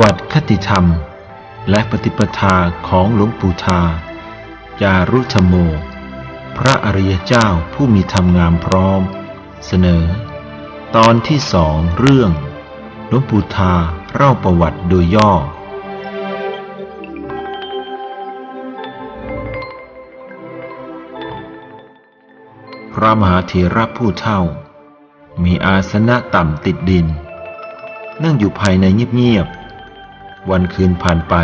วัติคติธรรม และปฏิปทาของหลวงปู่ทา จารุธโม พระอริยเจ้าผู้มีธรรมงามพร้อม เสนอ ตอนที่สองเรื่องหลวงปู่ทาเล่าประวัติโดยย่อ พระมหาเถระผู้เท่า มีอาสนะต่ำติดดิน นั่งอยู่ภายในเงียบๆ วันคืนผ่านไป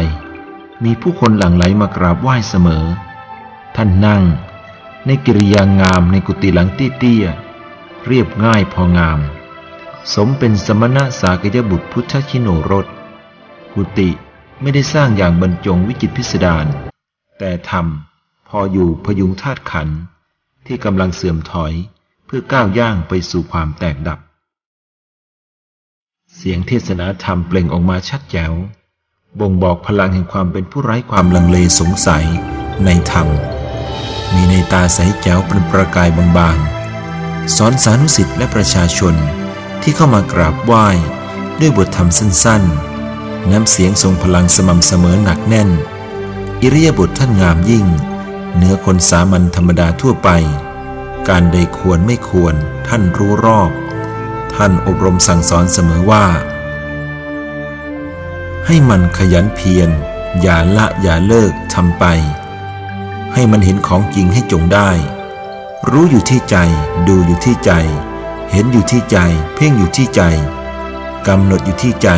มีผู้คนหลั่งไหลมากราบไหว้เสมอ ท่านนั่ง ในกิริยางามในกุฏิหลังเตี้ยๆเรียบง่ายพองาม สมเป็นสมณะสากยบุตรพุทธชิโนรสกุฏิไม่ได้สร้างอย่างบรรจงวิจิตรพิสดารแต่ทำพออยู่พยุงธาตุขันที่กำลังเสื่อมถอยเพื่อก้าวย่างไปสู่ความแตกดับ เสียงเทศนาธรรมเปล่งออกมาชัดแจ๋ว บ่งบอกพลังแห่งความเป็นผู้ไร้ความลังเลสงสัยในธรรม มีในตาใสแจ๋วเป็นประกายบางๆ สอนสานุสิทธิ์และประชาชนที่เข้ามากราบไหว้ด้วยบทธรรมสั้นๆ น้ำเสียงทรงพลังสม่ำเสมอหนักแน่น อิริยาบถท่านงามยิ่งเหนือคนสามัญธรรมดาทั่วไป การใดควรไม่ควรท่านรู้รอบ ท่านอบรมสั่งสอนเสมอว่า ให้มันขยันเพียร อย่าละอย่าเลิกทำไป ให้มันเห็นของจริงให้จงได้ รู้อยู่ที่ใจ ดูอยู่ที่ใจ เห็นอยู่ที่ใจ เพ่งอยู่ที่ใจกำหนดอยู่ที่ใจ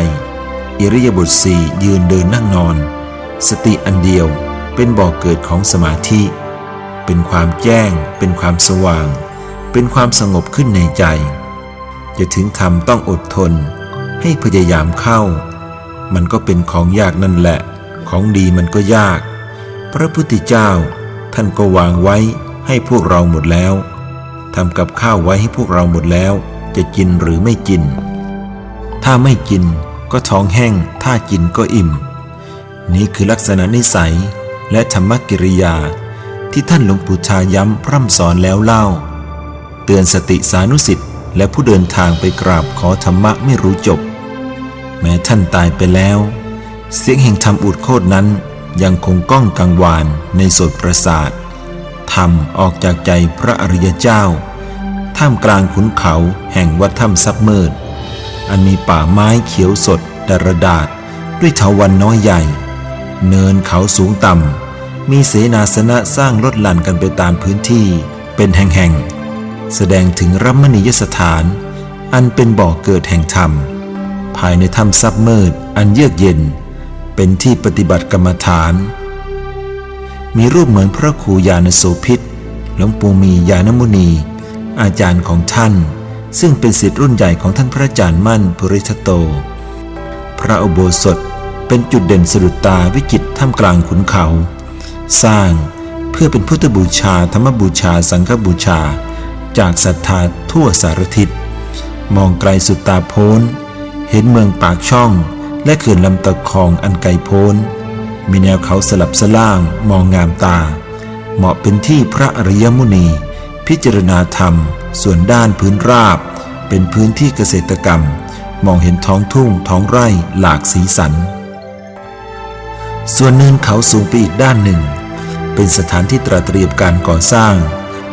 อิริยาบถสี่ยืนเดินนั่งนอน สติอันเดียวเป็นบ่อกเกิดของสมาธิ เป็นความแจ้ง เป็นความสว่าง เป็นความสงบขึ้นในใจ จะถึงธรรมต้องอดทน ให้พยายามเข้า มันก็เป็นของยากนั่นแหละ ของดีมันก็ยาก พระพุทธเจ้า ท่านก็วางไว้ให้พวกเราหมดแล้วทำกับข้าวไว้ให้พวกเราหมดแล้ว จะกินหรือไม่กิน ถ้าไม่กินก็ท้องแห้ง ถ้ากินก็อิ่ม นี่คือลักษณะนิสัยและธรรมกิริยา ที่ท่านหลวงปู่ชาย้ำพร่ำสอนแล้วเล่า เตือนสติสานุสิทธิ์และผู้เดินทางไปกราบขอธรรมะไม่รู้จบ แม้ท่านตายไปแล้ว เสียงแห่งธรรมอุดโคตนั้นยังคงก้องกังวานในโสดประสาทธรรมออกจากใจพระอริยเจ้า ท่ามกลางขุนเขาแห่งวัดถ้ำซับมืด อันมีป่าไม้เขียวสดดารดาษด้วยเถาวันน้อยใหญ่ เนินเขาสูงต่ำ มีเสนาสนะสร้างลดหลั่นกันไปตามพื้นที่เป็นแห่งๆ แสดงถึงรัมณียสถาน อันเป็นบ่อกเกิดแห่งธรรม ภายในถ้ำซับมืด อันเยือกเย็น เป็นที่ปฏิบัติกรรมฐาน มีรูปเหมือนพระครูยานโสพิษหลวงปู่มียานมุนี อาจารย์ของท่าน ซึ่งเป็นศิษย์รุ่นใหญ่ของท่านพระอาจารย์มั่นปุริทโต พระอุโบสถเป็นจุดเด่นสะดุดตาวิจิตท่ามกลางขุนเขา สร้างเพื่อเป็นพุทธบูชาธรรมบูชาสังฆบูชา จากศรัทธาทั่วสารทิศมองไกลสุดตาโพ้น เห็นเมืองปากช่อง และเขื่อนลำตะคองอันไกลโพ้น มีแนวเขาสลับสล่างมองงามตา เหมาะเป็นที่พระอริยมุนี พิจารณาธรรม ส่วนด้านพื้นราบ เป็นพื้นที่เกษตรกรรม มองเห็นท้องทุ่งท้องไร่หลากสีสัน ส่วนเนินเขาสูงไปอีกด้านหนึ่ง เป็นสถานที่ตระเตรียมการก่อสร้าง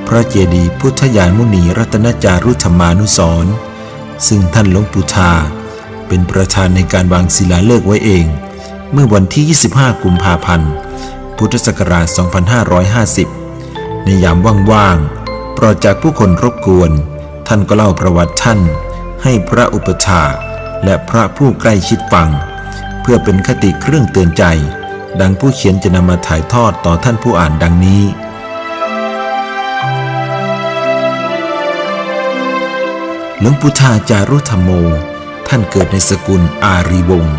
พระเจดีย์พุทธยานมุนีรัตนจารุธรรมานุสรซึ่งท่านหลวงปู่ชา เป็นประธานในการวางศิลาฤกษ์ไว้เอง เมื่อวันที่ 25 กุมภาพันธ์ พุทธศักราช 2550 ในยามว่างๆปลอดจากผู้คนรบกวน ท่านก็เล่าประวัติท่าน ให้พระอุปชาและพระผู้ใกล้ชิดฟัง เพื่อเป็นคติเครื่องเตือนใจ ดังผู้เขียนจะนำมาถ่ายทอดต่อท่านผู้อ่านดังนี้หลวงปู่ทาจารุธรรมโม ท่านเกิดในสกุลอารีวงศ์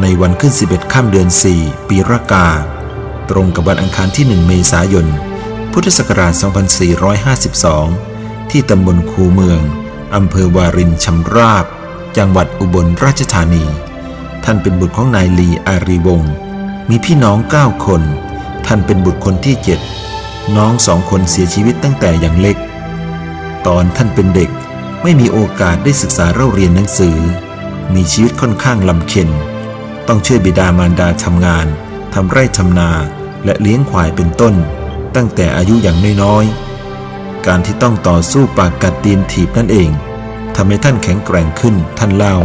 ในวันขึ้น 11 ค่ำเดือน 4 ปีรากา ตรงกับวันอังคารที่ 1 เมษายน พุทธศักราช 2452 ที่ตำบลคูเมือง อำเภอวารินชำราบ จังหวัดอุบลราชธานี ท่านเป็นบุตรของนายลีอารีวงศ์มีพี่น้อง 9 คน ท่านเป็นบุตรคนที่ 7 น้องสองคนเสียชีวิตตั้งแต่อยังเล็ก ตอนท่านเป็นเด็ก ไม่มีโอกาสได้ศึกษาเล่าเรียนหนังสือ มีชีวิตค่อนข้างลำเค็ญต้องช่วยบิดามารดาทำงานทำไร่ทำนาและเลี้ยงควายเป็นต้น ตั้งแต่อายุอย่างน้อยๆ การที่ต้องต่อสู้ปากกัดตีนถีบนั่นเองทำให้ท่านแข็งแกร่งขึ้นท่านเล่า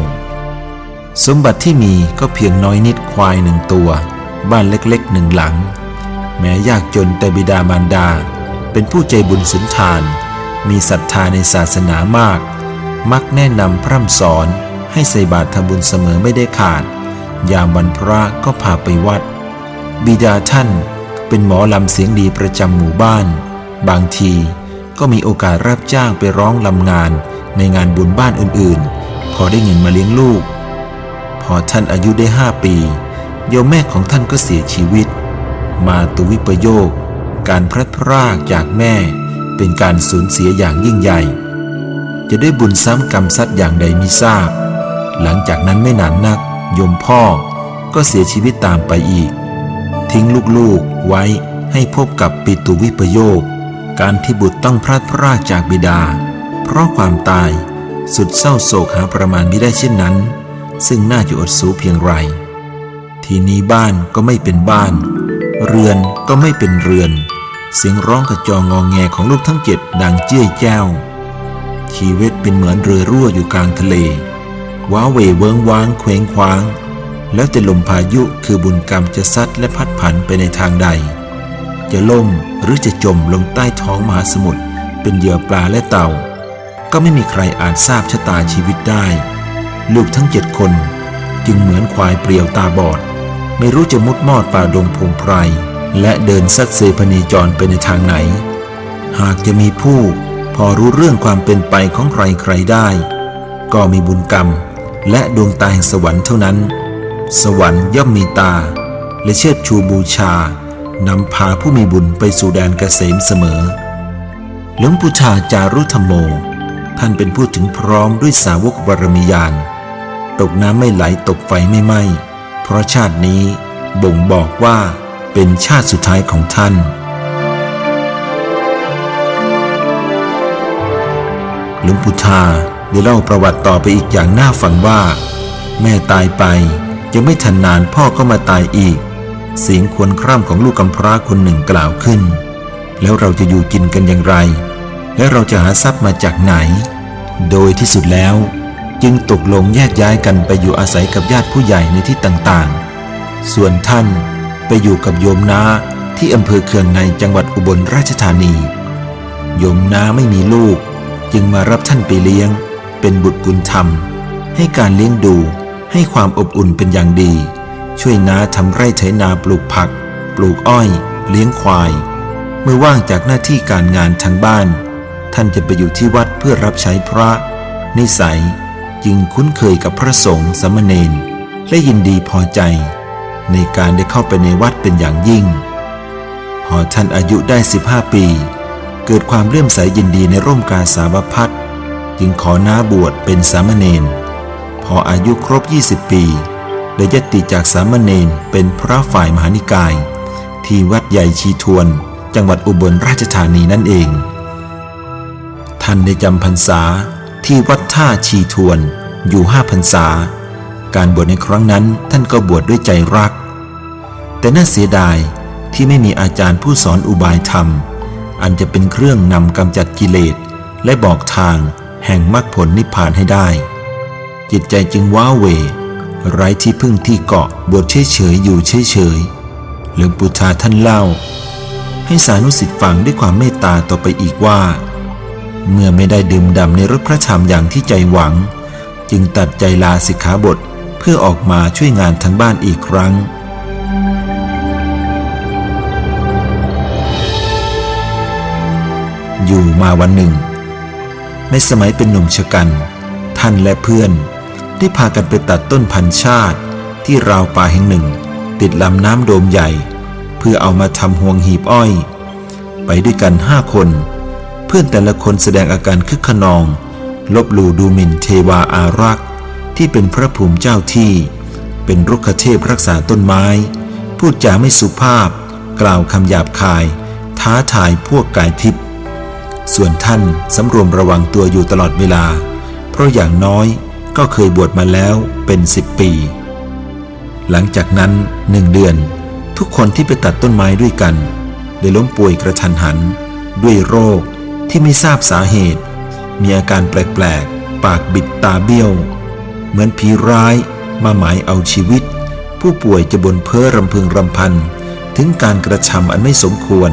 สมบัติที่มีก็เพียงน้อยนิดควายหนึ่งตัว บ้านเล็กๆหนึ่งหลัง แม้ยากจนแต่บิดามารดา เป็นผู้ใจบุญสุนทาน มีศรัทธาในศาสนามาก มักแนะนำพร่ำสอนให้ใส่บาตรทำบุญเสมอไม่ได้ขาด ยามวันพระก็พาไปวัด บิดาท่านเป็นหมอลำเสียงดีประจำหมู่บ้าน บางทีก็มีโอกาสรับจ้างไปร้องลำงานในงานบุญบ้านอื่นๆ พอได้เงินมาเลี้ยงลูก พอท่านอายุได้ห้าปีโยมแม่ของท่านก็เสียชีวิต มาตุวิปโยค การพลัดพรากจากแม่ เป็นการสูญเสียอย่างยิ่งใหญ่ จะได้บุญซ้ำกรรมซัดอย่างใดมิทราบ หลังจากนั้นไม่นานนัก ยมพ่อก็เสียชีวิตตามไปอีก ทิ้งลูกๆไว้ให้พบกับปิตุวิปโยค การที่บุตรต้องพลัดพรากจากบิดา เพราะความตายสุดเศร้าโศกหาประมาณไม่ได้เช่นนั้น ซึ่งน่าจะอดสูเพียงไร ทีนี้บ้านก็ไม่เป็นบ้าน เรือนก็ไม่เป็นเรือน เสียงร้องกระจองงองแงของลูกทั้งเจ็ดดังเจี้ยแจ้วชีวิตเป็นเหมือนเรือรั่วอยู่กลางทะเล ว้าเวเวิงว้างเคว้งคว้าง แล้วแต่ลมพายุคือบุญกรรมจะซัดและพัดผันไปในทางใด จะล่มหรือจะจมลงใต้ท้องมหาสมุทรเป็นเหยื่อปลาและเต่า ก็ไม่มีใครอาจทราบชะตาชีวิตได้ ลูกทั้งเจ็ดคน จึงเหมือนควายเปลี่ยวตาบอด ไม่รู้จะมุดมอดป่าดงพงไพร และเดินซัดเซพนีจรไปในทางไหน หากจะมีผู้พอรู้เรื่องความเป็นไปของใครใครได้ ก็มีบุญกรรม และดวงตาแห่งสวรรค์เท่านั้น สวรรค์ย่อมมีตา และเชิดชูบูชานำพาผู้มีบุญไปสู่แดนเกษมเสมอ หลวงปู่ชาจารุธรรมโม ท่านเป็นผู้ถึงพร้อมด้วยสาวกบารมียาน ตกน้ำไม่ไหลตกไฟไม่ไหม้เพราะชาตินี้บ่งบอกว่า เป็นชาติสุดท้ายของท่าน หลวงปู่ทาได้เล่าประวัติต่อไปอีกอย่างน่าฟังว่า แม่ตายไปยังไม่ทันนานพ่อก็มาตายอีก เสียงควรคร่ำของลูกกำพร้าคนหนึ่งกล่าวขึ้น แล้วเราจะอยู่กินกันอย่างไร และเราจะหาทรัพย์มาจากไหน โดยที่สุดแล้ว จึงตกลงแยกย้ายกันไปอยู่อาศัยกับญาติผู้ใหญ่ในที่ต่างๆ ส่วนท่าน อยู่กับโยมนาที่อำเภอเคืองในจังหวัดอุบลราชธานี โยมนาไม่มีลูก จึงมารับท่านไปเลี้ยง เป็นบุตรบุญธรรม ให้การเลี้ยงดูให้ความอบอุ่นเป็นอย่างดี ช่วยนาทำไร่ไถนาปลูกผัก ปลูกอ้อย เลี้ยงควาย เมื่อว่างจากหน้าที่การงานทางบ้าน ท่านจะไปอยู่ที่วัดเพื่อรับใช้พระ นิสัยจึงคุ้นเคยกับพระสงฆ์สมเณรและยินดีพอใจ ในการได้เข้าไปในวัดเป็นอย่างยิ่ง พอท่านอายุได้ 15 ปี เกิดความเลื่อมใสยินดีในร่มกาสาวพัดจึงขอน้าบวชเป็นสามเณรพออายุครบ 20 ปี ได้ยติจากสามเณรเป็นพระฝ่ายมหานิกาย ที่วัดใหญ่ชีทวน จังหวัดอุบลราชธานีนั่นเอง ท่านได้จำพรรษาที่วัดท่าชีทวนอยู่ห้าพรรษา การบวชในครั้งนั้นท่านก็บวชดด้วยใจรัก แต่น่าเสียดายที่ไม่มีอาจารย์ผู้สอนอุบายธรรม อันจะเป็นเครื่องนำกำจัดกิเลส และบอกทางแห่งมรรคผลนิพพานให้ได้ จิตใจจึงว้าเว ไร้ที่พึ่งที่เกาะบวชเฉยๆอยู่เฉยๆหลวงปู่ชาท่านเล่า ให้สานุสิทธิ์ฟังด้วยความเมตตาต่อไปอีกว่า เมื่อไม่ได้ดื่มด่ำในรสพระธรรมอย่างที่ใจหวัง จึงตัดใจลาสิกขาบท เพื่อออกมาช่วยงานทั้งบ้านอีกครั้ง อยู่มาวันหนึ่ง ในสมัยเป็นหนุ่มชะกัน ท่านและเพื่อน ได้พากันไปตัดต้นพันชาติ ที่ราวป่าแห่งหนึ่ง ติดลำน้ำโดมใหญ่ เพื่อเอามาทำห่วงหีบอ้อย ไปด้วยกันห้าคน เพื่อนแต่ละคนแสดงอาการคึกขนอง ลบหลู่ดูหมิ่นเทวาอารักษ์ ที่เป็นพระภูมิเจ้าที่ เป็นรุกขเทพรักษาต้นไม้ พูดจาไม่สุภาพ กล่าวคำหยาบคาย ท้าทายพวกกายทิพย์ส่วนท่านสำรวมระวังตัวอยู่ตลอดเวลา เพราะอย่างน้อยก็เคยบวชมาแล้วเป็นสิบปี หลังจากนั้นหนึ่งเดือน ทุกคนที่ไปตัดต้นไม้ด้วยกันได้ล้มป่วยกระทันหัน ด้วยโรคที่ไม่ทราบสาเหตุ มีอาการแปลกๆ ปากบิดตาเบี้ยว เหมือนผีร้ายมาหมายเอาชีวิต ผู้ป่วยจะบนเพ้อรำพึงรำพัน ถึงการกระทำอันไม่สมควร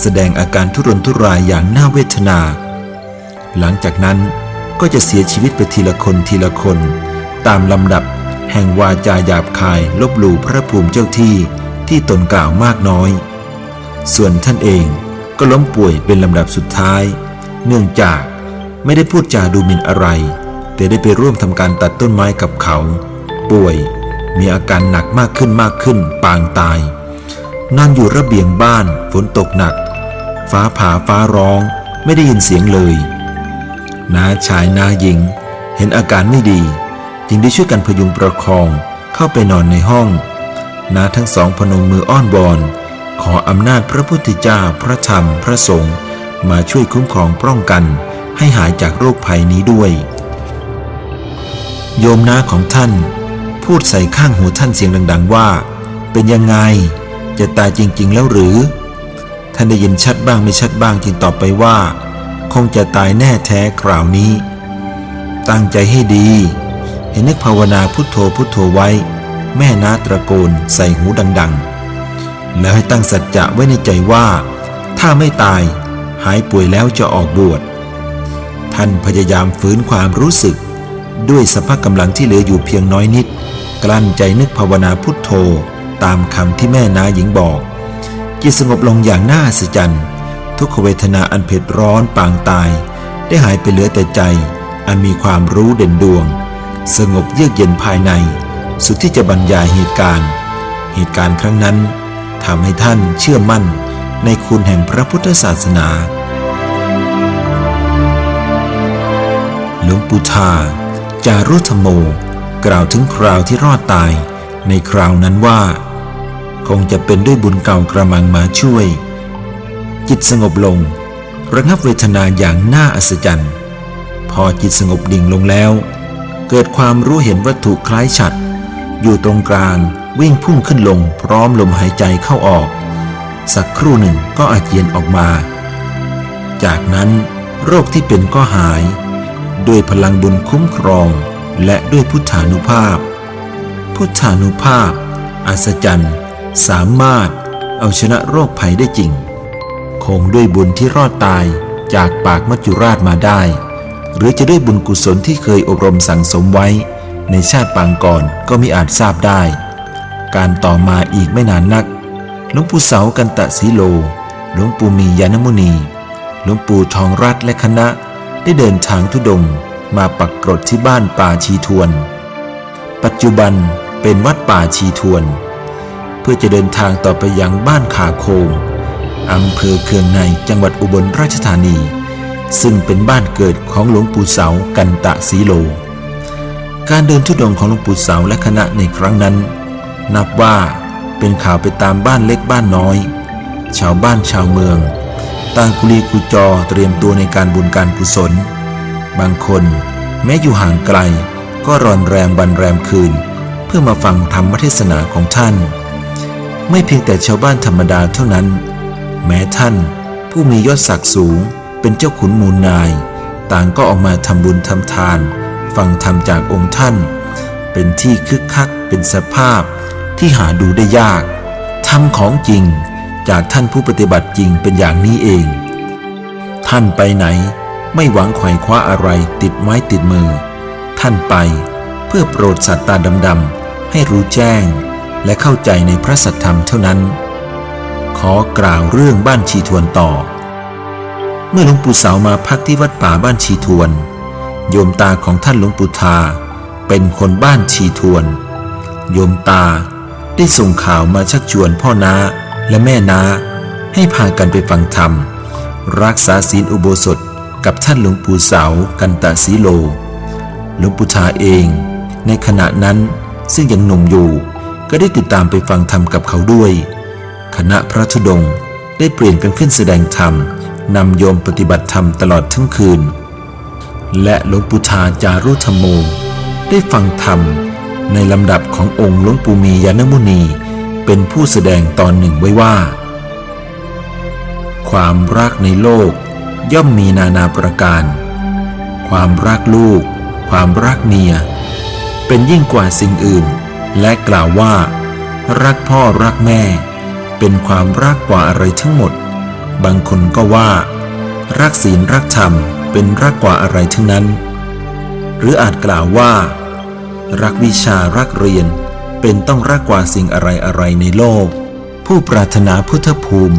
แสดงอาการทุรนทุรายอย่างน่าเวทนา หลังจากนั้นก็จะเสียชีวิตไปทีละคนทีละคน ตามลำดับแห่งวาจาหยาบคายลบหลู่พระภูมิเจ้าที่ที่ตนกล่าวมากน้อย ส่วนท่านเองก็ล้มป่วยเป็นลำดับสุดท้าย เนื่องจากไม่ได้พูดจาดูหมิ่นอะไร แต่ได้ไปร่วมทำการตัดต้นไม้กับเขา ป่วย มีอาการหนักมากขึ้นมากขึ้น ปางตาย นั่งอยู่ระเบียงบ้าน ฝนตกหนัก ฟ้าผ่าฟ้าร้อง ไม่ได้ยินเสียงเลยน้าชายน้าหญิง เห็นอาการไม่ดี จึงได้ช่วยกันพยุงประคองเข้าไปนอนในห้องน้าทั้งสองพนมมืออ้อนวอน ขออำนาจพระพุทธเจ้าพระธรรมพระสงฆ์มาช่วยคุ้มครองป้องกัน ให้หายจากโรคภัยนี้ด้วย โยมน้าของท่าน พูดใส่ข้างหูท่านเสียงดัง ๆ ว่า เป็นยังไง จะตายจริง ๆ แล้วหรือ ท่านได้ยินชัดบ้างไม่ชัดบ้างจึงตอบไปว่า คงจะตายแน่แท้คราวนี้ ตั้งใจให้ดี เห็นนึกภาวนาพุทโธพุทโธไว้ แม่น้าตะโกนใส่หูดัง ๆ แล้วให้ตั้งสัจจะไว้ในใจว่า ถ้าไม่ตายหายป่วยแล้วจะออกบวชท่านพยายามฝืนความรู้สึก ด้วยสภาพกำลังที่เหลืออยู่เพียงน้อยนิด กลั้นใจนึกภาวนาพุทโธ ตามคำที่แม่นาหญิงบอก จิตสงบลงอย่างน่าอัศจรรย์ทุกขเวทนาอันเผ็ดร้อนปางตาย ได้หายไปเหลือแต่ใจ อันมีความรู้เด่นดวง สงบเยือกเย็นภายใน สุดที่จะบรรยายเหตุการณ์ เหตุการณ์ครั้งนั้นทำให้ท่านเชื่อมั่นในคุณแห่งพระพุทธศาสนา หลวงปู่ทา จารุธโม กล่าวถึงคราวที่รอดตาย ในคราวนั้นว่า คงจะเป็นด้วยบุญเก่ากระมังมาช่วย จิตสงบลง ระงับเวทนาอย่างน่าอัศจรรย์ พอจิตสงบดิ่งลงแล้ว เกิดความรู้เห็นวัตถุคล้ายฉัด อยู่ตรงกลางวิ่งพุ่งขึ้นลงพร้อมลมหายใจเข้าออก สักครู่หนึ่งก็อาเจียนออกมา จากนั้นโรคที่เป็นก็หาย ด้วยพลังบุญคุ้มครอง และด้วยพุทธานุภาพ พุทธานุภาพ อัศจรรย์ สามารถเอาชนะโรคภัยได้จริง คงด้วยบุญที่รอดตายจากปากมัจจุราชมาได้ หรือจะด้วยบุญกุศลที่เคยอบรมสั่งสมไว้ ในชาติปางก่อนก็มิอาจทราบได้ การต่อมาอีกไม่นานนักหลวงปู่เสากันตะสีโลหลวงปู่มียานมุนีหลวงปู่ทองรัตและคณะ ได้เดินทางทุดงมาปักกรดที่บ้านป่าชีทวน ปัจจุบันเป็นวัดป่าชีทวน เพื่อจะเดินทางต่อไปยังบ้านขาโคงอำเภอเคืองในจังหวัดอุบลราชธานี ซึ่งเป็นบ้านเกิดของหลวงปู่เสากันตะสีโล การเดินทุดงของหลวงปู่เสาและคณะในครั้งนั้น นับว่าเป็นข่าวไปตามบ้านเล็กบ้านน้อย ชาวบ้านชาวเมือง ต่างกุลีกุจอเตรียมตัวในการบุญการกุศล บางคน แม้อยู่ห่างไกล ก็รอนแรมบันแรมคืน เพื่อมาฟังธรรมเทศนาของท่าน ไม่เพียงแต่ชาวบ้านธรรมดาเท่านั้น แม้ท่านผู้มียศศักดิ์สูงเป็นเจ้าขุนมูลนาย ต่างก็ออกมาทำบุญทำทาน ฟังธรรมจากองค์ท่าน เป็นที่คึกคักเป็นสภาพที่หาดูได้ยากทำของจริง จากท่านผู้ปฏิบัติจริงเป็นอย่างนี้เอง ท่านไปไหนไม่หวังไขว่คว้าอะไรติดไม้ติดมือ ท่านไปเพื่อโปรดสัตว์ตาดำๆให้รู้แจ้ง และเข้าใจในพระสัทธรรมเท่านั้น ขอกล่าวเรื่องบ้านชีทวนต่อ เมื่อหลวงปู่เสามาพักที่วัดป่าบ้านชีทวน โยมตาของท่านหลวงปู่ทา เป็นคนบ้านชีทวน โยมตาได้ส่งข่าวมาชักชวนพ่อนา และแม่นาให้พากันไปฟังธรรม รักษาศีลอุโบสถกับท่านหลวงปู่เสากันตะสีโล หลวงปู่ทาเอง ในขณะนั้นซึ่งยังหนุ่มอยู่ ก็ได้ติดตามไปฟังธรรมกับเขาด้วย คณะพระธุดงค์ได้เปลี่ยนกันขึ้นแสดงธรรมนำโยมปฏิบัติธรรมตลอดทั้งคืน และหลวงปู่ทาจารุธรรมโม ได้ฟังธรรมในลำดับขององค์หลวงปู่มียานมุนี เป็นผู้แสดงตอนหนึ่งไว้ว่า ความรักในโลกย่อมมีนานาประการ ความรักลูก ความรักเมีย เป็นยิ่งกว่าสิ่งอื่น และกล่าวว่า รักพ่อรักแม่ เป็นความรักกว่าอะไรทั้งหมด บางคนก็ว่า รักศีลรักธรรมเป็นรักกว่าอะไรทั้งนั้น หรืออาจกล่าวว่า รักวิชารักเรียน เป็นต้องรักกว่าสิ่งอะไรอะไรในโลก ผู้ปรารถนาพุทธภูมิ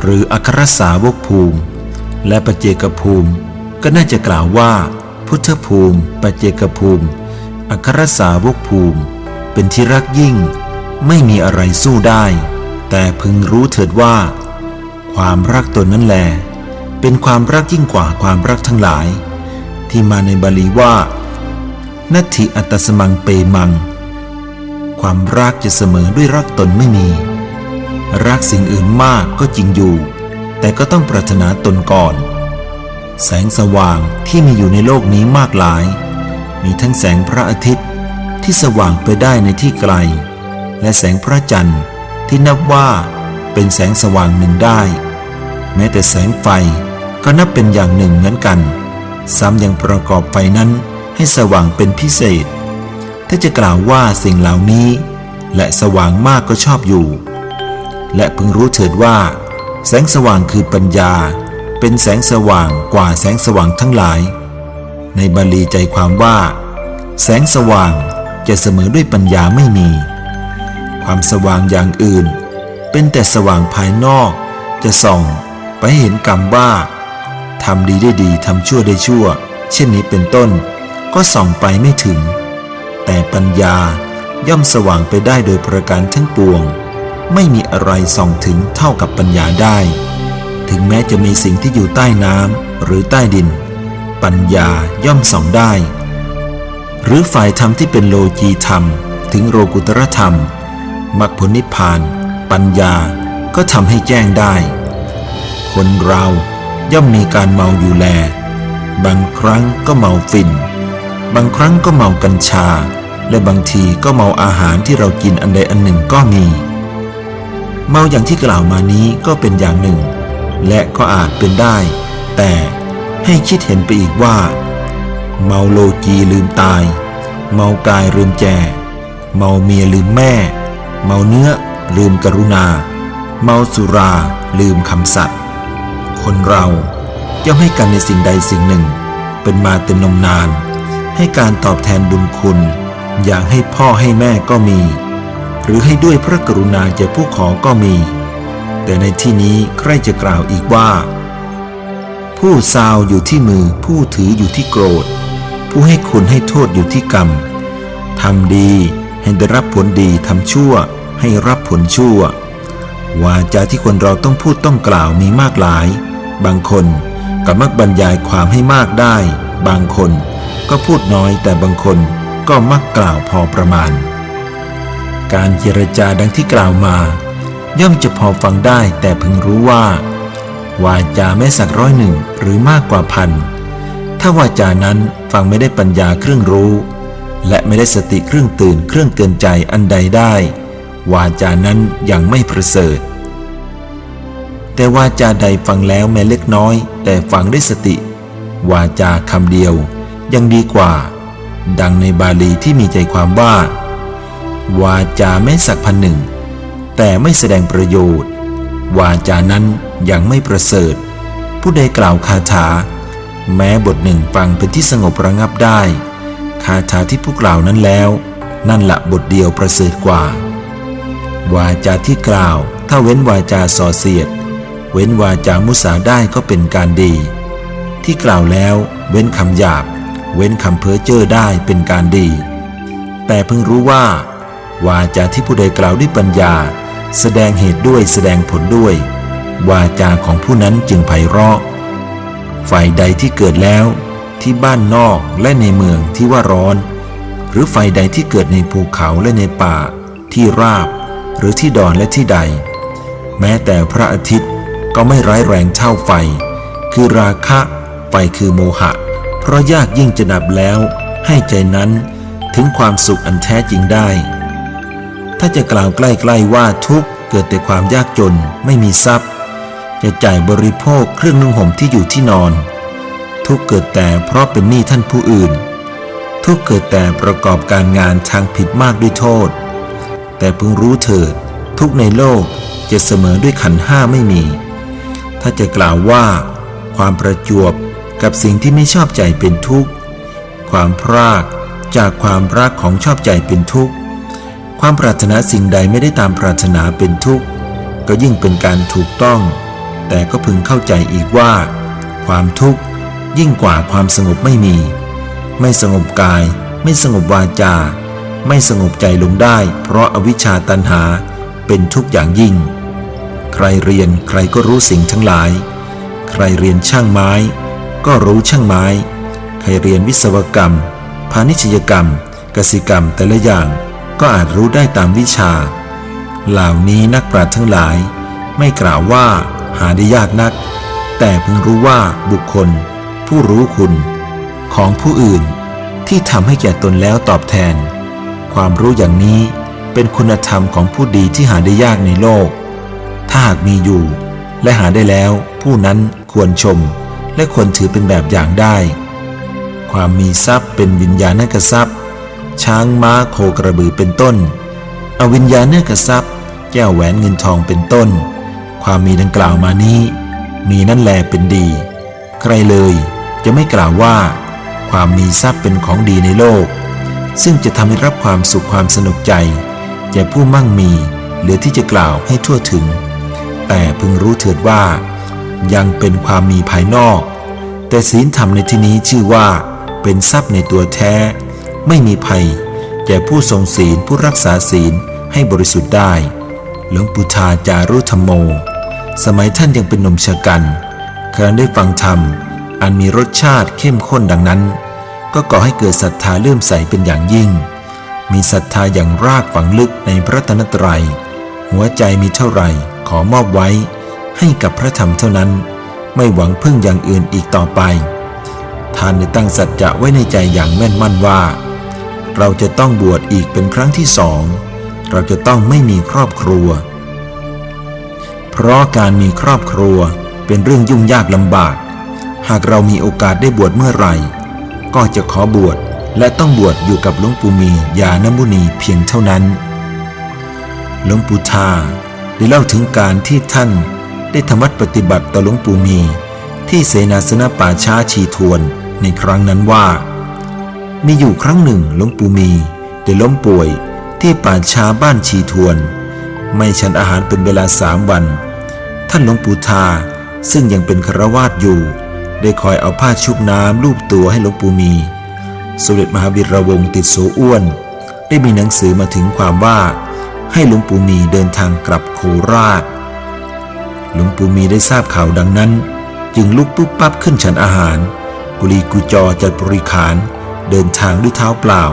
หรืออัครสาวกภูมิ และปเจกภูมิ ก็น่าจะกล่าวว่า พุทธภูมิปเจกภูมิ อัครสาวกภูมิ เป็นที่รักยิ่ง ไม่มีอะไรสู้ได้ แต่พึงรู้เถิดว่า ความรักตนนั้นแลเป็นความรักยิ่งกว่าความรักทั้งหลาย ที่มาในบาลีว่า นัตถิอัตตสมังเปมัง ความรักจะเสมอด้วยรักตนไม่มี รักสิ่งอื่นมากก็จริงอยู่ แต่ก็ต้องปรารถนาตนก่อน แสงสว่างที่มีอยู่ในโลกนี้มากหลาย มีทั้งแสงพระอาทิตย์ที่สว่างไปได้ในที่ไกล และแสงพระจันทร์ที่นับว่าเป็นแสงสว่างหนึ่งได้ แม้แต่แสงไฟก็นับเป็นอย่างหนึ่งเหมือนกัน ซ้ำยังประกอบไฟนั้นให้สว่างเป็นพิเศษ ถ้าจะกล่าวว่าสิ่งเหล่านี้ และสว่างมากก็ชอบอยู่ และพึงรู้เถิดว่า แสงสว่างคือปัญญา เป็นแสงสว่างกว่าแสงสว่างทั้งหลาย ในบาลีใจความว่า แสงสว่างจะเสมอด้วยปัญญาไม่มี ความสว่างอย่างอื่น เป็นแต่สว่างภายนอก จะส่องไปเห็นกรรมว่าทำดีได้ดีทำชั่วได้ชั่ว เช่นนี้เป็นต้น ก็ส่องไปไม่ถึง แต่ปัญญาย่อมสว่างไปได้โดยประการทั้งปวง ไม่มีอะไรส่องถึงเท่ากับปัญญาได้ ถึงแม้จะมีสิ่งที่อยู่ใต้น้ำหรือใต้ดิน ปัญญาย่อมส่องได้ หรือฝ่ายธรรมที่เป็นโลกีธรรม ถึงโลกุตรธรรมมรรคผลนิพพาน ปัญญาก็ทำให้แจ้งได้ คนเราย่อมมีการเมาอยู่แล บางครั้งก็เมาฝิ่น บางครั้งก็เมากัญชา และบางทีก็เมาอาหารที่เรากินอันใดอันหนึ่งก็มี เมาอย่างที่กล่าวมานี้ก็เป็นอย่างหนึ่ง และก็อาจเป็นได้ แต่ให้คิดเห็นไปอีกว่า เมาโลกีลืมตาย เมากายลืมแจ เมาเมียลืมแม่ เมาเนื้อลืมกรุณา เมาสุราลืมคำสัตย์คนเราย่อมให้กันในสิ่งใดสิ่งหนึ่ง เป็นมาเป็นนมนาน ให้การตอบแทนบุญคุณ อย่างให้พ่อให้แม่ก็มี หรือให้ด้วยพระกรุณาแก่ผู้ขอก็มี แต่ในที่นี้ใครจะกล่าวอีกว่า ผู้ซาวอยู่ที่มือผู้ถืออยู่ที่โกรธ ผู้ให้คุณให้โทษอยู่ที่กรรมทำดีให้ได้รับผลดีทำชั่ว ให้รับผลชั่ว วาจาที่คนเราต้องพูดต้องกล่าวมีมากหลาย บางคนก็มักบรรยายความให้มากได้ บางคน ก็พูดน้อยแต่บางคนก็มักกล่าวพอประมาณ การเจรจาดังที่กล่าวมา ย่อมจะพอฟังได้แต่พึงรู้ว่า วาจาแม้สักร้อยหนึ่งหรือมากกว่าพันถ้าวาจานั้นฟังไม่ได้ปัญญาเครื่องรู้ และไม่ได้สติเครื่องตื่นเครื่องเตือนใจอันใดได้ วาจานั้นยังไม่ประเสริฐ แต่วาจาใดฟังแล้วแม้เล็กน้อย แต่ฟังได้สติ วาจาคำเดียว ยังดีกว่า ดังในบาลีที่มีใจความว่า วาจาแม้สักพันหนึ่ง แต่ไม่แสดงประโยชน์ วาจานั้นยังไม่ประเสริฐ ผู้ใดกล่าวคาถา แม้บทหนึ่งฟังเป็นที่สงบระงับได้ คาถาที่ผู้กล่าวนั้นแล้ว นั่นละบทเดียวประเสริฐกว่า วาจาที่กล่าว ถ้าเว้นวาจาส่อเสียด เว้นวาจามุสาได้ก็เป็นการดีที่กล่าวแล้วเว้นคำหยาบ เว้นคำเพ้อเจ้อได้เป็นการดี แต่เพิ่งรู้ว่า วาจาที่ผู้ใดกล่าวด้วยปัญญา แสดงเหตุด้วยแสดงผลด้วย วาจาของผู้นั้นจึงไพเราะ ฝ่ายใดที่เกิดแล้ว ที่บ้านนอกและในเมืองที่ว่าร้อน หรือฝ่ายใดที่เกิดในภูเขาและในป่า ที่ราบ หรือที่ดอนและที่ใด แม้แต่พระอาทิตย์ก็ไม่ร้ายแรงเท่าไฟ คือราคะไฟคือโมหะ เพราะยากยิ่งจะดับแล้วให้ใจนั้นถึงความสุขอันแท้จริงได้ ถ้าจะกล่าวใกล้ๆว่าทุกเกิดแต่ความยากจนไม่มีทรัพย์ จะจ่ายบริโภคเครื่องนุ่งห่มที่อยู่ที่นอน ทุกเกิดแต่เพราะเป็นหนี้ท่านผู้อื่น ทุกเกิดแต่ประกอบการงานทางผิดมากด้วยโทษ แต่พึงรู้เถิด ทุกในโลกจะเสมอด้วยขันห้าไม่มี ถ้าจะกล่าวว่า ความประจวบ กับสิ่งที่ไม่ชอบใจเป็นทุกข์ ความพรากจากความรักของชอบใจเป็นทุกข์ ความปรารถนาสิ่งใดไม่ได้ตามปรารถนาเป็นทุกข์ ก็ยิ่งเป็นการถูกต้อง แต่ก็พึงเข้าใจอีกว่า ความทุกข์ยิ่งกว่าความสงบไม่มี ไม่สงบกาย ไม่สงบวาจา ไม่สงบใจลงได้ เพราะอวิชชาตันหาเป็นทุกข์อย่างยิ่ง ใครเรียนใครก็รู้สิ่งทั้งหลาย ใครเรียนช่างไม้ ก็รู้ช่างไม้ ใครเรียนวิศวกรรม พาณิชยกรรม กสิกรรมแต่ละอย่างก็อาจรู้ได้ตามวิชา เหล่านี้นักปราชญ์ทั้งหลาย ไม่กล่าวว่าหาได้ยากนัก แต่พึงรู้ว่าบุคคล ผู้รู้คุณ ของผู้อื่นที่ทำให้แก่ตนแล้วตอบแทน ความรู้อย่างนี้เป็นคุณธรรมของผู้ดีที่หาได้ยากในโลก ถ้าหากมีอยู่ และหาได้แล้วผู้นั้นควรชม และควรถือเป็นแบบอย่างได้ ความมีทรัพย์เป็นวิญญาณกทรัพย์ ช้างม้าโคกระบือเป็นต้น อวิญญาณกทรัพย์ แก้วแหวนเงินทองเป็นต้น ความมีดังกล่าวมานี้ มีนั่นแลเป็นดี ใครเลยจะไม่กล่าวว่า ความมีทรัพย์เป็นของดีในโลก ซึ่งจะทำให้รับความสุขความสนุกใจแก่ผู้มั่งมีเหลือที่จะกล่าวให้ทั่วถึง แต่พึงรู้เถิดว่า ยังเป็นความมีภายนอก แต่ศีลธรรมในที่นี้ชื่อว่าเป็นทรัพย์ในตัวแท้ ไม่มีภัย แก่ผู้ทรงศีลผู้รักษาศีลให้บริสุทธิ์ได้ หลวงปู่ทาจารุธรรมโม สมัยท่านยังเป็นหนุ่มชะกันครั้นได้ฟังธรรม อันมีรสชาติเข้มข้นดังนั้น ก็ก่อให้เกิดศรัทธาเลื่อมใสเป็นอย่างยิ่ง มีศรัทธาอย่างรากฝังลึกในพระตนตรัย หัวใจมีเท่าไหร่ขอมอบไว้ ให้กับพระธรรมเท่านั้น ไม่หวังพึ่งอย่างอื่นอีกต่อไป ท่านได้ตั้งสัจจะไว้ในใจอย่างแม่นมั่นว่า เราจะต้องบวชอีกเป็นครั้งที่สอง เราจะต้องไม่มีครอบครัว เพราะการมีครอบครัวเป็นเรื่องยุ่งยากลำบาก หากเรามีโอกาสได้บวชเมื่อไหร่ ก็จะขอบวชและต้องบวชอยู่กับหลวงปู่มียานมุนีเพียงเท่านั้นหลวงปู่ทาได้เล่าถึงการที่ท่าน ได้ทำวัดปฏิบัติต่อหลวงปู่มี ที่เสนาสนะป่าช้าชีทวนในครั้งนั้นว่า มีอยู่ครั้งหนึ่งหลวงปู่มี ได้ล้มป่วยที่ป่าช้าบ้านชีทวน ไม่ฉันอาหารเป็นเวลาสามวัน ท่านหลวงปู่ทาซึ่งยังเป็นครวาสอยู่ ได้คอยเอาผ้าชุบน้ำลูบตัวให้หลวงปู่มีสมเด็จมหาวีรวงศ์ติดโสอ้วน ได้มีหนังสือมาถึงความว่าให้หลวงปู่มีเดินทางกลับโคราช หลวงปู่มีได้ทราบข่าวดังนั้น จึงลุกปุ๊บปั๊บขึ้นฉันอาหาร กุลีกุจอจัดบริขารเดินทางด้วยเท้าเปล่า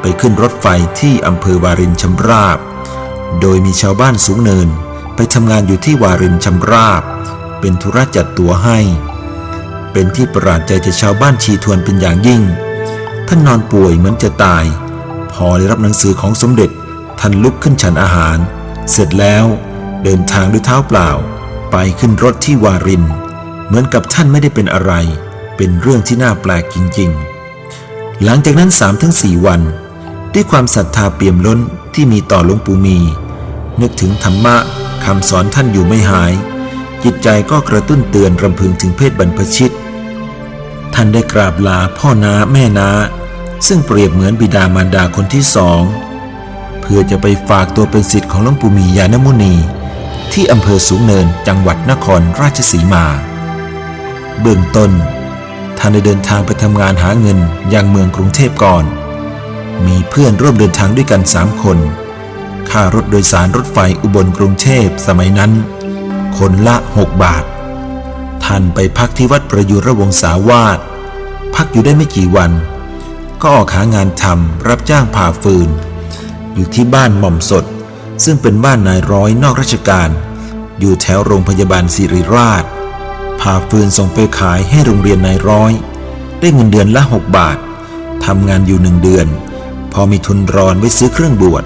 ไปขึ้นรถไฟที่อำเภอวารินชำราบ โดยมีชาวบ้านสูงเนินไปทำงานอยู่ที่วารินชำราบ เป็นธุระจัดตัวให้ เป็นที่ประหลาดใจจากชาวบ้านชีทวนเป็นอย่างยิ่ง ท่านนอนป่วยเหมือนจะตาย พอได้รับหนังสือของสมเด็จท่านลุกขึ้นฉันอาหาร เสร็จแล้วเดินทางด้วยเท้าเปล่า ไปขึ้นรถที่วาริน เหมือนกับท่านไม่ได้เป็นอะไร เป็นเรื่องที่น่าแปลกจริงๆ หลังจากนั้น3ามถึงสี่วัน ด้วยความศรัทธาเปี่ยมล้นที่มีต่อหลวงปู่มี นึกถึงธรรมะคำสอนท่านอยู่ไม่หาย จิตใจก็กระตุ้นเตือนรำพึงถึงเพศบรรพชิต ท่านได้กราบลาพ่อนาแม่นาซึ่งเปรียบเหมือนบิดามารดาคนที่สอง เพื่อจะไปฝากตัวเป็นศิษย์ของหลวงปู่มียานมุนี ที่อำเภอสูงเนินจังหวัดนครราชสีมา เบื้องต้นท่านได้เดินทางไปทำงานหาเงินยังเมืองกรุงเทพก่อน มีเพื่อนร่วมเดินทางด้วยกันสามคน ค่ารถโดยสารรถไฟอุบลกรุงเทพสมัยนั้น คนละ6บาท ท่านไปพักที่วัดประยุรวงศาวาสพักอยู่ได้ไม่กี่วัน ก็ออกหางานทำรับจ้างผ่าฟืน อยู่ที่บ้านหม่อมสด ซึ่งเป็นบ้านนายร้อยนอกราชการ อยู่แถวโรงพยาบาลศิริราชผ่าฟืนส่งไปขายให้โรงเรียนนายร้อย ได้เงินเดือนละ6บาท ทำงานอยู่หนึ่งเดือนพพอมีทุนรอนไว้ซื้อเครื่องบวช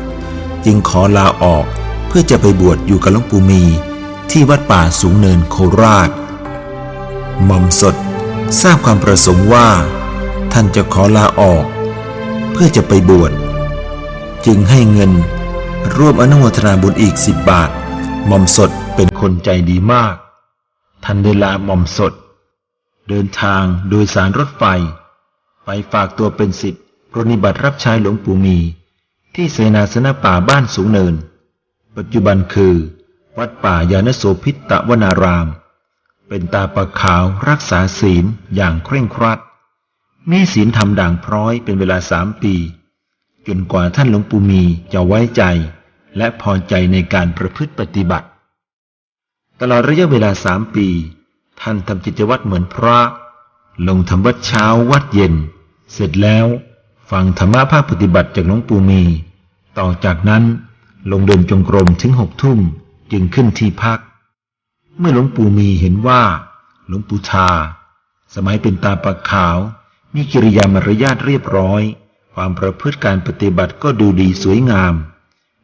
จึงขอลาออกเพื่อจะไปบวชอยู่กับหลวงปู่มี ที่วัดป่าสูงเนินโคราชหม่อมสดทราบความประสงค์ว่า ท่านจะขอลาออก เพื่อจะไปบวชจึงให้เงินร่วมอนุโมทนาบุญอีกสิบบาทหม่อมสด เป็นคนใจดีมากท่านได้ลาหม่อมสด เดินทางโดยสารรถไฟ ไปฝากตัวเป็นสิทธิ์ปรนิบัติรับใช้หลวงปู่มี ที่เสนาสนะป่าบ้านสูงเนิน ปัจจุบันคือ วัดป่ายานโสพิตตวนาราม เป็นตาประขาวรักษาศีลอย่างเคร่งครัด มีศีลทำด่างพร้อยเป็นเวลาสามปีจนกว่าท่านหลวงปู่มีจะไว้ใจ และพอใจในการประพฤติปฏิบัติ ตลอดระยะเวลาสามปี ท่านทำกิจวัตรเหมือนพระ ลงทำวัดเช้าวัดเย็น เสร็จแล้วฟังธรรมะภาคปฏิบัติจากหลวงปู่มี ต่อจากนั้นลงเดินจงกรมถึงหกทุ่มจึงขึ้นที่พัก เมื่อหลวงปู่มีเห็นว่า หลวงปู่ชา สมัยเป็นตาปากขาว มีกิริยามารยาทเรียบร้อย ความประพฤติการปฏิบัติก็ดูดีสวยงาม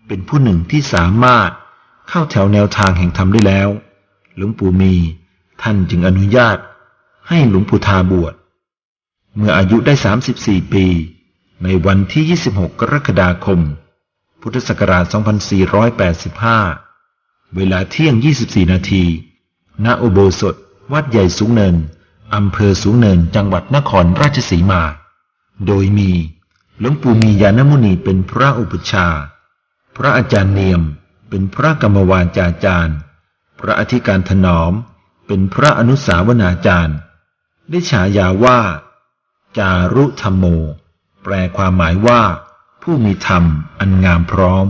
เป็นผู้หนึ่งที่สามารถ เข้าแถวแนวทางแห่งธรรมได้แล้ว หลวงปู่มีท่านจึงอนุญาตให้หลวงปู่ทาบวช เมื่ออายุได้ 34 ปี ในวันที่ 26 กรกฎาคม พุทธศักราช 2485 เวลาเที่ยง 24 นาที ณ อุโบสถ วัดใหญ่สูงเนิน อำเภอสูงเนิน จังหวัดนครราชสีมา โดยมีหลวงปู่มียานมุนีเป็นพระอุปชา พระอาจารย์เนียม เป็นพระกรรมวาจาจารย์ พระอธิการถนอม เป็นพระอนุสาวนาจารย์ ได้ฉายาว่า จารุธรรมโม แปลความหมายว่า ผู้มีธรรมอันงามพร้อม